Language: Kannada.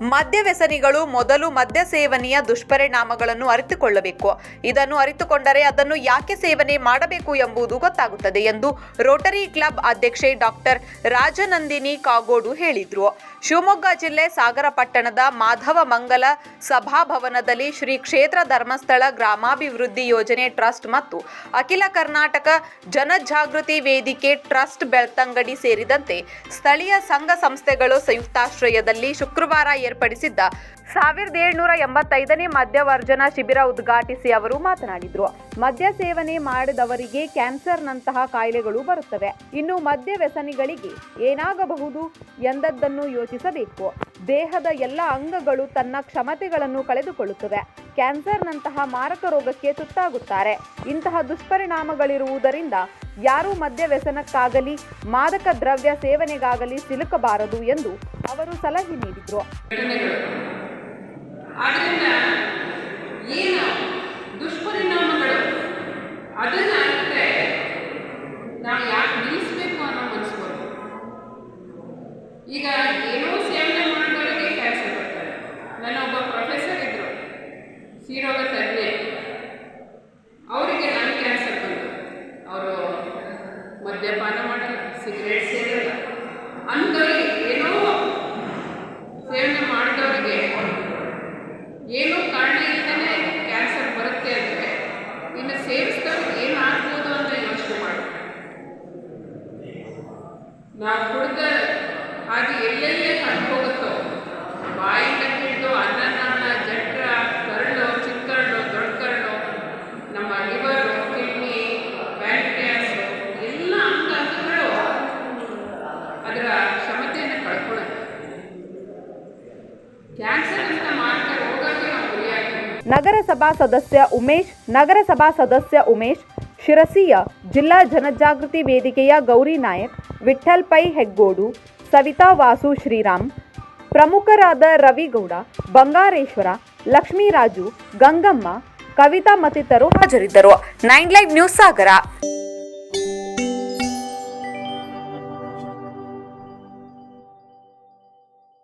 ಮದ್ಯ ವ್ಯಸನಿಗಳು ಮೊದಲು ಮದ್ಯ ಸೇವನೆಯ ದುಷ್ಪರಿಣಾಮಗಳನ್ನು ಅರಿತುಕೊಳ್ಳಬೇಕು. ಇದನ್ನು ಅರಿತುಕೊಂಡರೆ ಅದನ್ನು ಯಾಕೆ ಸೇವನೆ ಮಾಡಬೇಕು ಎಂಬುದು ಗೊತ್ತಾಗುತ್ತದೆ ಎಂದು ರೋಟರಿ ಕ್ಲಬ್ ಅಧ್ಯಕ್ಷೆ ಡಾಕ್ಟರ್ ರಾಜನಂದಿನಿ ಕಾಗೋಡು ಹೇಳಿದ್ರು. ಶಿವಮೊಗ್ಗ ಜಿಲ್ಲೆ ಸಾಗರ ಪಟ್ಟಣದ ಮಾಧವ ಮಂಗಲ ಸಭಾಭವನದಲ್ಲಿ ಶ್ರೀ ಕ್ಷೇತ್ರ ಧರ್ಮಸ್ಥಳ ಗ್ರಾಮಾಭಿವೃದ್ಧಿ ಯೋಜನೆ ಟ್ರಸ್ಟ್ ಮತ್ತು ಅಖಿಲ ಕರ್ನಾಟಕ ಜನಜಾಗೃತಿ ವೇದಿಕೆ ಟ್ರಸ್ಟ್ ಬೆಳ್ತಂಗಡಿ ಸೇರಿದಂತೆ ಸ್ಥಳೀಯ ಸಂಘ ಸಂಸ್ಥೆಗಳು ಸಂಯುಕ್ತಾಶ್ರಯದಲ್ಲಿ ಶುಕ್ರವಾರ ಏರ್ಪಡಿಸಿದ್ದ ಸಾವಿರದ ಏಳ್ನೂರ ಎಂಬತ್ತೈದನೇ ಮದ್ಯವರ್ಜನ ಶಿಬಿರ ಉದ್ಘಾಟಿಸಿ ಅವರು ಮಾತನಾಡಿದರು. ಮದ್ಯ ಸೇವನೆ ಮಾಡಿದವರಿಗೆ ಕ್ಯಾನ್ಸರ್ನಂತಹ ಕಾಯಿಲೆಗಳು ಬರುತ್ತವೆ. ಇನ್ನು ಮದ್ಯ ವ್ಯಸನಿಗಳಿಗೆ ಏನಾಗಬಹುದು ಎಂದದ್ದನ್ನು ಯೋಚಿಸಬೇಕು. ದೇಹದ ಎಲ್ಲ ಅಂಗಗಳು ತನ್ನ ಕ್ಷಮತೆಗಳನ್ನು ಕಳೆದುಕೊಳ್ಳುತ್ತವೆ. ಕ್ಯಾನ್ಸರ್ನಂತಹ ಮಾರಕ ರೋಗಕ್ಕೆ ತುತ್ತಾಗುತ್ತಾರೆ. ಇಂತಹ ದುಷ್ಪರಿಣಾಮಗಳಿರುವುದರಿಂದ ಯಾರೂ ಮದ್ಯ ವ್ಯಸನಕ್ಕಾಗಲಿ, ಮಾದಕ ದ್ರವ್ಯ ಸೇವನೆಗಾಗಲಿ ಸಿಲುಕಬಾರದು ಎಂದು ಅವರು ಸಲಹೆ ನೀಡಿದರು. ಮದ್ಯಪಾನ ಮಾಡಲ್ಲ ಸಿಗರೇಟ್ ಸೇರಲ್ಲ. ಅಂಥವ್ರಿಗೆ ಏನೋ ಸೇವನೆ ಮಾಡಿದವರಿಗೆ ಏನೋ ಕಾರಣ ಇಲ್ಲದೇ ಕ್ಯಾನ್ಸರ್ ಬರುತ್ತೆ ಅಂದರೆ ಇನ್ನು ಸೇವಿಸ್ದವ್ರಿಗೆ ಏನು ಆಗ್ಬೋದು ಅಂತ ಯೋಚನೆ ಮಾಡಿ ನಾವು ಕುಡಿದ ಹಾಗೆ ಎಲ್ಲೆಲ್ಲೇ ನಗರಸಭಾ ಸದಸ್ಯ ಉಮೇಶ್, ನಗರಸಭಾ ಸದಸ್ಯ ಉಮೇಶ್, ಶಿರಸಿಯ ಜಿಲ್ಲಾ ಜನಜಾಗೃತಿ ವೇದಿಕೆಯ ಗೌರಿ ನಾಯಕ್ ವಿಠಲ್ ಪೈ ಹೆಗ್ಗೋಡು, ಸವಿತಾ ವಾಸು ಶ್ರೀರಾಮ್, ಪ್ರಮುಖರಾದ ರವಿಗೌಡ, ಬಂಗಾರೇಶ್ವರ ಲಕ್ಷ್ಮೀರಾಜು ಗಂಗಮ್ಮ, ಕವಿತಾ ಮತ್ತಿತರು ಹಾಜರಿದ್ದರು. Nine live news Sagara.